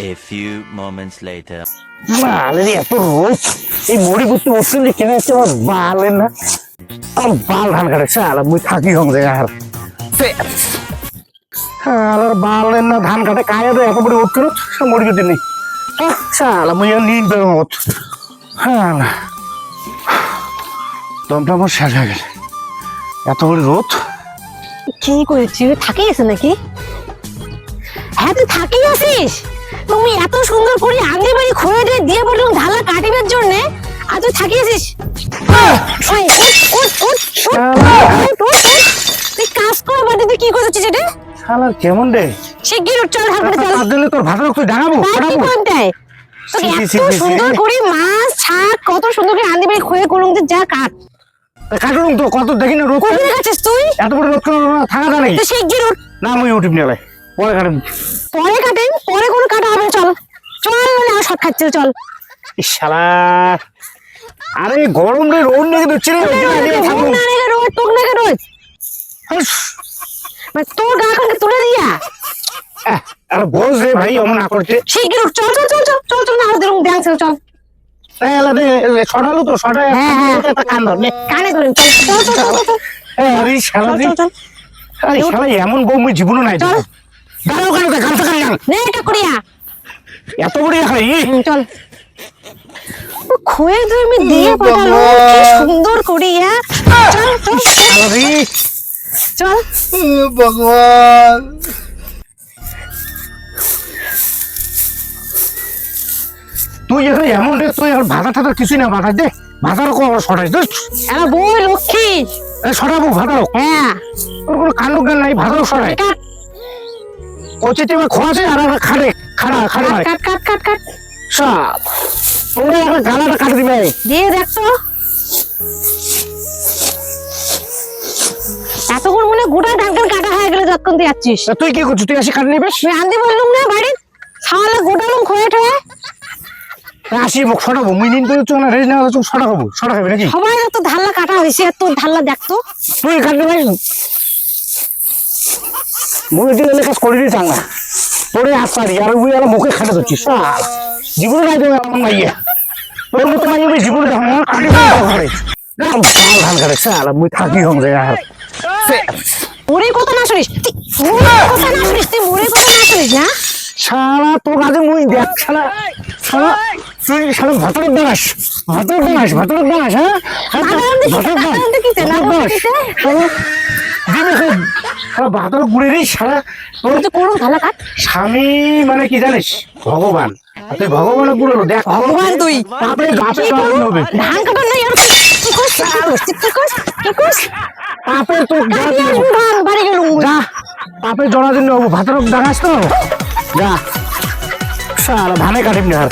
A few moments later. বালের এত রোজ এই করতে বসতে যে কেন হচ্ছে আমার বালের না আমার বাল ধান কাটে শালা মুই থাকি হং জায়গা শালার বালের না ধান কাটে কায়ে তো এত বড় উঠতে সে মুড়ি করতে নেই শালা মুই আর নিন পেয়ে মত হ্যাঁ না দমটা আমার শেষ হয়ে গেল এত বড় রোদ কি করেছি থাকি আছে নাকি হ্যাঁ তুই থাকি আছিস? তুমি এত সুন্দর করে আঙে বাড়ি খুঁড়ে দিয়ে দিয়ে বললাম ঢালা কাটিবার জন্য? আর তুই থাকি উঠ। তুই কাজ কর বাড়ি তুই কি করছিস এটা? শালার কেমন রে? শিগগির উঠ, চল হালকা চল। তার জন্য তোর ভাত তুই ডাঙাবো কি কোনটায়? এত সুন্দর করে মাছ ছাক কত সুন্দর করে আন্দি বাড়ি খুঁড়ে করলাম যে যা কাট। কাটুন তো কত দেখি না রোদ কোথায় গেছিস তুই? এত বড় কেন থাকা তুই শিগগির উঠ। না মুই উঠিব নিয়ে পরে কাটুন। পরে কাটেন পরে কোনো কাটা হবে চল। চল মানে আমার সব খাচ্ছে চল। শালা। আরে গরম রে রোদ নাকি দিচ্ছে রে। থাকুন। না রে রোজ তোক না রোজ মানে তোর গা খানকে তুলে দিয়া। আরে বোঝ রে ভাই অমন না করছে শিগগির চল চল চল চল চল চল না আমাদের ব্যাংক ছিল চল। এই এলা দে, ছড়ালো তো ছড়ায়। একটা কান ধর কানে ধরে চল চল চল চল চল। এই, আরে শালা রে, চল চল। আরে শালা এমন বউ মুই জীবনও নাই চল। দাঁড়াও কেন এটা এত বড় এখন হুম, চল। আমি দিয়ে পাঠালো কি সুন্দর করিয়া। চল চল। চল। ভগবান। তুই এখানে এমন রে তুই আর ভাতা টাতা কিছুই না ভাতা দে ভাতার কো ছড়াই দে বই লক্ষ্মী। ছড়াবো ভাতারও হ্যাঁ। তোর কোনো কাণ্ড জ্ঞান নাই ভাতারও ছড়াই কাট কচি আর একটা খাড়ে খাড়া খাড়ে। মারে কাট কাট কাট কাট। সাপ তোমরা একটা গালাটা কাটে দিবে। দিয়ে দেখ এতক্ষণ মনে গোটা কাটা হয়ে গেলে যতক্ষণ তুই যাচ্ছিস তুই কি করছিস? তুই আসি কাটে নিবিস? তুই আনতে বললাম না বাড়ির সালা গোটা লোক খয়ে ঠয়ে। আসি মুখ ছড়াবো মুই নিন করে না রেজ না হব হবে নাকি? সবাই তো ধাল্লা কাটা হয়েছে তোর ধাল্লা দেখতো তুই কাটতে পারিস মুই দিলে কাজ করে দিই চাঙ্গা তোরে আসারি আর উই আর মুখে খাটে ধরছিস সাল। জীবনে নাই তো আমার মাইয়া। তোর মতো মাইয়া আমি জীবনে সাল ধান কাটে সাল মুই থাকি হম যায় আর। মুড়ির কথা না শুনিস? কথা না শুনিস? তুই মুড়ির কথা না শুনিস না শালা তোর কাছে মুই দেখ শালা। শালা তুই শালা ভাতরের দাস। ভাতরের দাস ভাতরের দাস হ্যাঁ? ভাতরের দাস, ভাতরের দাস। ভাতরের দাস কিসে? না, ভাতরের দাস কিসে? শালা দিনে খাই শালা ভাতর গুড়ে রে শালা। তোর তুই করুন ধাল্লা কাট স্বামী মানে কি জানিস? ভগবান। আর তুই ভগবানেরগুলো দেখ। ভগবান তুই। তারপরে গাছে জড়ানো হবে। ধান কাটার নাই আর কি কি কি করছিস কি করছিস? তারপরে ধান? বাড়ি গেলুম যা। তারপরে জড়া দিন ভাতর দাগাস তো। যা। শালা ধানে কাটিম না আর।